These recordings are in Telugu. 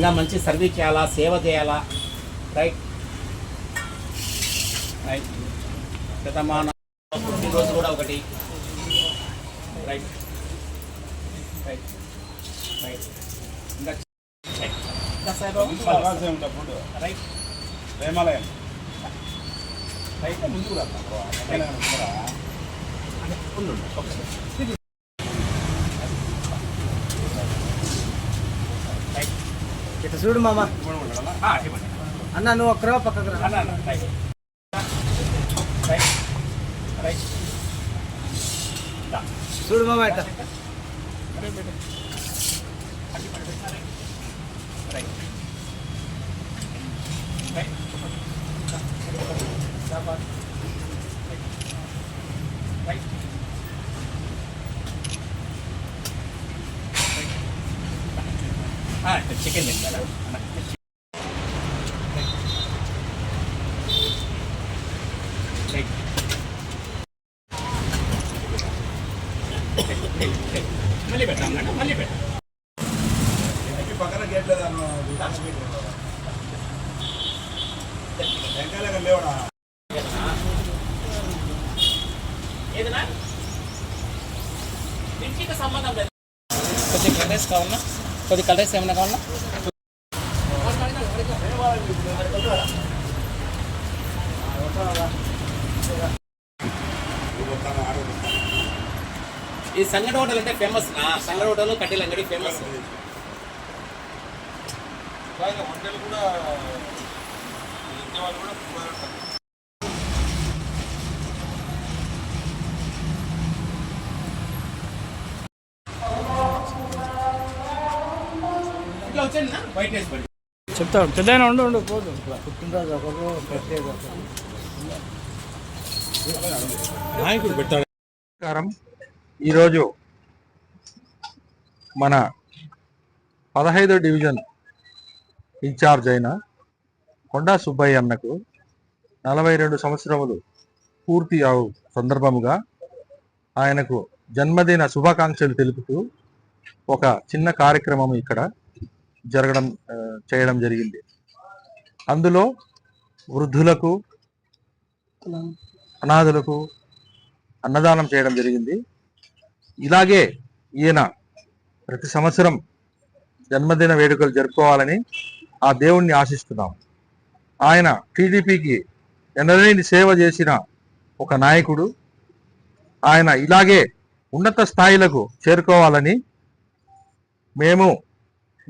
ఇంకా మంచి సర్వీస్ చేయాలా సేవ చేయాలా? రైట్ రైట్ శతమాన రోజు కూడా ఒకటి. రైట్ రైట్ రైట్ ఇంకా రైట్ ప్రేమాలయం. రైట్ ముందుకు రా ఉండు, ఉండు. ఒకసారి. రైట్. ఇటు చూడు మామ. అన్న నువ్వు ఒక్కరో పక్కకు. చూడు మామ ఇట్ట రైట్. రైట్. శాబాష్. రైట్. రైట్. ఆ, ఇక్కడ చికెన్ తింటారా అన్న, రైట్. మళ్ళీ పెట్టాం మేడం మళ్ళీ పెట్టాం పక్కన గేట్ లేదా వెంకాయ లేవడా ఏదైనా ఇంటికి సంబంధం లేదు కొద్ది కలర్స్ కావాలన్నా కొద్ది కలర్స్ ఏమైనా కావాలన్నా? ఈ సంగడి హోటల్ అంటే ఫేమస్ సంగడి హోటల్ కట్టెల అంగడి ఫేమస్ హోటల్ కూడా కూడా ఇట్లా వచ్చండి వైట్ రైస్ పడి. చెప్తాడు పెద్దయినా ఉండు ఉండు పోదు. పుట్టినరోజు ఒకరు నాయకుడు పెట్టాడు. నమస్కారం ఈరోజు మన పదహైదో డివిజన్ ఇన్ఛార్జ్ అయిన కొండా సుబ్బయ్య అన్నకు నలభై రెండు సంవత్సరములు పూర్తి అవు సందర్భముగా ఆయనకు జన్మదిన శుభాకాంక్షలు తెలుపుతూ ఒక చిన్న కార్యక్రమం ఇక్కడ జరగడం చేయడం జరిగింది. అందులో వృద్ధులకు అనాథులకు అన్నదానం చేయడం జరిగింది. ఇలాగే ఈయన ప్రతి సంవత్సరం జన్మదిన వేడుకలు జరుపుకోవాలని ఆ దేవుణ్ణి ఆశిస్తున్నాం. ఆయన టీడీపీకి ఎనలేని సేవ చేసిన ఒక నాయకుడు. ఆయన ఇలాగే ఉన్నత స్థాయిలకు చేరుకోవాలని మేము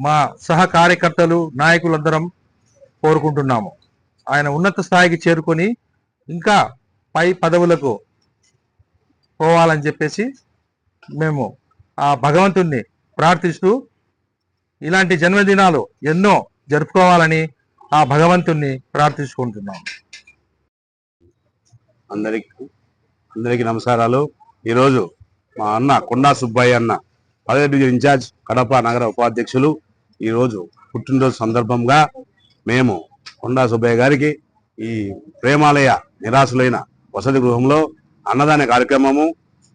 మా సహ కార్యకర్తలు నాయకులందరం కోరుకుంటున్నాము. ఆయన ఉన్నత స్థాయికి చేరుకొని ఇంకా పై పదవులకు పోవాలని చెప్పేసి మేము ఆ భగవంతుణ్ణి ప్రార్థిస్తూ ఇలాంటి జన్మదినాలు ఎన్నో జరుపుకోవాలని ఆ భగవంతుణ్ణి ప్రార్థించుకుంటున్నాం అందరికి అందరికీ నమస్కారాలు. ఈరోజు మా అన్న కొండా సుబ్బయ్య అన్న పదవి డివిజన్ ఇన్ఛార్జ్ కడప నగర ఉపాధ్యక్షులు ఈరోజు పుట్టినరోజు సందర్భంగా మేము కొండా సుబ్బయ్య గారికి ఈ ప్రేమాలయ నిరాశులైన వసతి గృహంలో అన్నదాన కార్యక్రమము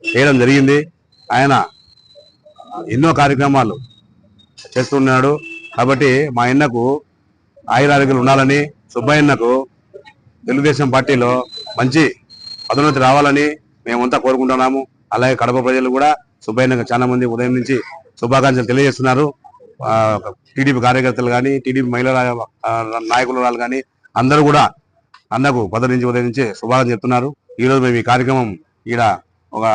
చేయడం జరిగింది. ఆయన ఎన్నో కార్యక్రమాలు చేస్తున్నాడు. కాబట్టి మా అన్నకు ఆయురారోగ్యాలు ఉండాలని సుబ్బయ్యన్నకు తెలుగుదేశం పార్టీలో మంచి పదోన్నతి రావాలని మేమంతా కోరుకుంటున్నాము. అలాగే కడప ప్రజలు కూడా సుబ్బయ్యన్నకు చాలా మంది ఉదయం నుంచి శుభాకాంక్షలు తెలియజేస్తున్నారు. టీడీపీ కార్యకర్తలు కానీ టీడీపీ మహిళల నాయకులు వాళ్ళు కానీ అందరూ కూడా అన్నకు పొద్దు నుంచి ఉదయం నుంచి శుభాకాంక్షలు చెప్తున్నారు. ఈ రోజు మేము ఈ కార్యక్రమం ఈడ ఒక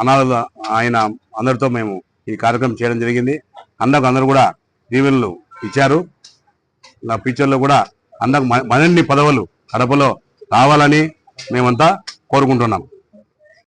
అనాథ ఆయన అందరితో మేము ఈ కార్యక్రమం చేయడం జరిగింది. అన్నకు అందరూ కూడా దీవెనలు ఇచ్చారు. నా ఫ్యూచర్లో కూడా అందరికి మరిన్ని పదవులు కడపలో రావాలని మేమంతా కోరుకుంటున్నాం.